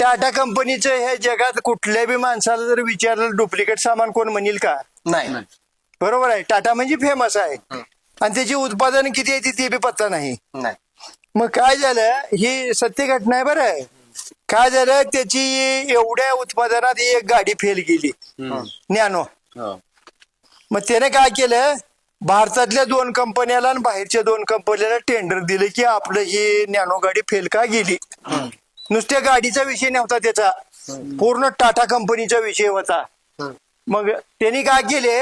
टाटा कंपनीचं हे जगात कुठल्या बी माणसाला जर विचारलं डुप्लिकेट सामान कोण म्हणेल का? नाही. बरोबर आहे. टाटा म्हणजे फेमस आहे. आणि त्याची उत्पादन किती आहे ते बी पत्ता नाही. नाही. मग काय झालं? ही सत्य घटना आहे बरं. काय झालं? त्याची एवढ्या उत्पादनात एक गाडी फेल गेली. नॅनो मग त्याने काय केलं? भारतातल्या दोन कंपन्याला आणि बाहेरच्या दोन कंपन्याला टेंडर दिलं की आपलं ही नॅनो गाडी फेल का गेली? नुसत्या गाडीचा विषय नव्हता त्याचा. पूर्ण टाटा कंपनीचा विषय होता. मग त्यांनी काय केले?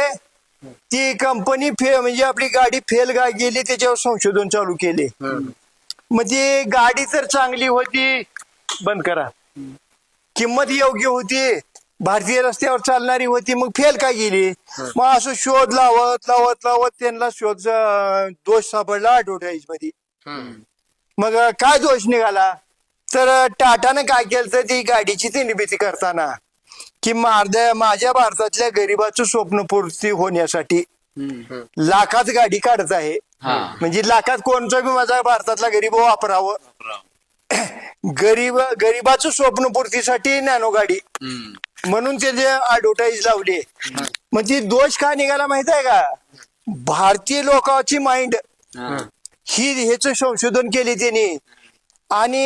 ती कंपनी फे म्हणजे आपली गाडी फेल का गेली त्याच्यावर संशोधन चालू केले. मग ती गाडी तर चांगली होती बंद करा. किंमत योग्य होती भारतीय रस्त्यावर चालणारी होती मग फेल का गेली मग असं शोध लावत लावत लावत त्यांना शोध दोष सापडला ऍडव्हर्टाईजमध्ये मग काय दोष निघाला? तर टाटानं काय केलं तर ती गाडीची ती निर्मिती करताना? की माझ्या माझ्या भारतातल्या गरिबाचं स्वप्नपूर्ती होण्यासाठी लाखात गाडी काढत आहे. म्हणजे लाखात कोणचा बी माझा भारतातला गरीब वापरावं. गरीब गरीबाचं स्वप्नपूर्तीसाठी नॅनो गाडी. म्हणून त्याचे ऍडव्हर्टाईज लावली. म्हणजे दोष का निघाला माहीत आहे का? भारतीय लोकांची माइंड ही. ह्याच संशोधन केले त्यांनी. आणि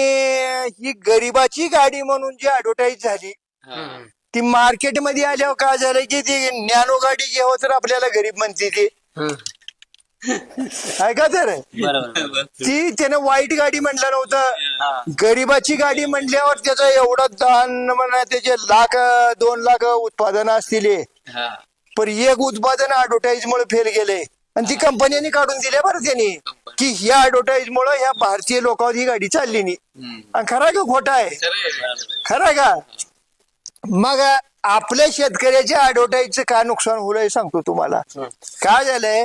ही गरीबाची गाडी म्हणून जी ऍडव्हर्टाईज झाली ती मार्केटमध्ये आल्यावर काय झालं की ती नॅनो गाडी घ्यावं तर आपल्याला गरीब म्हणते ती. ऐका तर? ती त्यानं वाईट गाडी म्हटलं नव्हतं. गरीबाची गाडी म्हणल्यावर त्याचं एवढं दान म्हणा त्याचे लाख दोन लाख उत्पादन असतील पण एक उत्पादन ऍडव्हर्टाईज मुळे फेल गेले आणि ती कंपन्यांनी काढून दिले बरं त्यांनी. की ह्या मुळे ह्या भारतीय लोकांवर ही गाडी चालली नाही. आणि खरं का खोटा आहे? खरं का? मग आपल्या शेतकऱ्याच्या ऍडव्हर्टाईजचं काय नुकसान होईल हे सांगतो तुम्हाला. काय झालंय?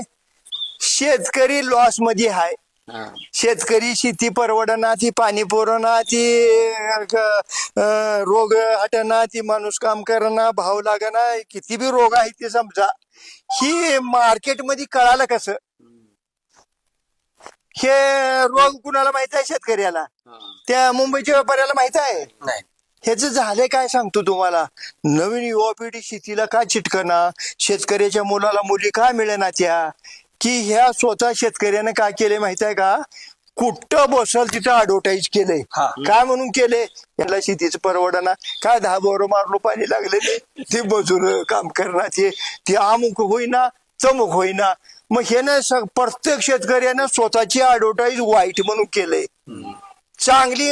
शेतकरी लॉसमध्ये आहे शेतकरी शेती परवडना ती पाणी पुरवना ती रोग हटना ती माणूस काम करना भाव लागना किती बी रोग आहे ते समजा. ही मार्केटमध्ये कळालं कसं? हे रोग कुणाला माहीत आहे शेतकऱ्याला? त्या मुंबईच्या व्यापाऱ्याला माहीत आहे? नाही. ह्याच झालंय काय सांगतो तुम्हाला? नवीन युवा पिढी शेतीला का चिटकना शेतकऱ्याच्या मुलाला मुली का मिळेना त्या? की ह्या स्वतः शेतकऱ्यानं काय केले माहीत आहे का? कुठं बसल तिथं ऍडव्हर्टाईज केलंय? हा. काय म्हणून केले याला शेतीचं परवडना. काय दहा बोर मारलो पाणी लागले ते मजूर काम करणार ते ते अमुक होईना चमुक होईना. मग ह्यानं स- प्रत्येक शेतकऱ्यानं स्वतःची ऍडव्हर्टाईज वाईट म्हणून केलंय. चांगली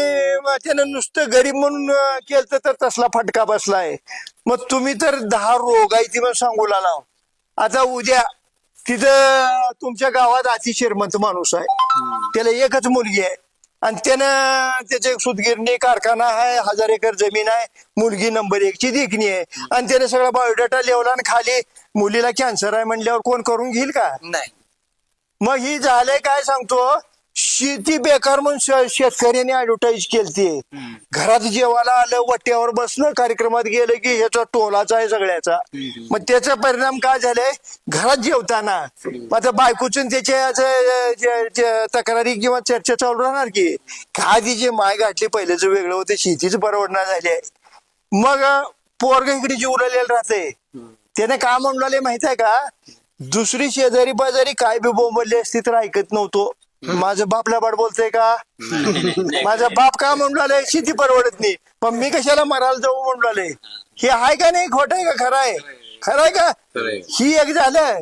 त्यानं नुसतं गरीब म्हणून केलं तर तसला फटका बसलाय. मग तुम्ही तर दहा रोग आहे ती मग सांगू लाव आता उद्या तिथं तुमच्या गावात अति श्रीमंत माणूस आहे. त्याला एकच मुलगी आहे. आणि त्यानं त्याचे सुतगिरणी कारखाना आहे हजार एकर जमीन आहे. मुलगी नंबर एकची देखणी आहे. आणि त्याने सगळा बायोडाटा लिवला आणि खाली मुलीला कॅन्सर आहे म्हणल्यावर कोण करून घेईल का? नाही. मग ही झालंय काय सांगतो? शेती बेकार म्हणून श- शेतकऱ्याने ऍडव्हर्टाईज केलती. घरात जेवायला आलं वट्यावर बसलं कार्यक्रमात गेलं की ह्याचा टोलाचा आहे सगळ्याचा. मग त्याचा परिणाम काय झालाय? घरात जेवताना. मग आता बायकोचून त्याच्या जे- जे तक्रारी किंवा चर्चा चालू राहणार की काय तिचे माय गाठली पहिल्याच वेगळं होतं शेतीच परवडणार झाली आहे. मग पोरग इकडे जीवलेलं राहते त्याने काय म्हणले माहीत आहे का? दुसरी शेजारी पाजारी काय बी बोंबलली असती तर ऐकत नव्हतो. माझं बापला बाड बोलतोय का? माझा बाप का म्हणून शेती परवडत नाही. पण मी कशाला मरायला जाऊ म्हणून हे आहे का नाही? खोट आहे का? खरं आहे? खरं आहे का? ही एक झालं.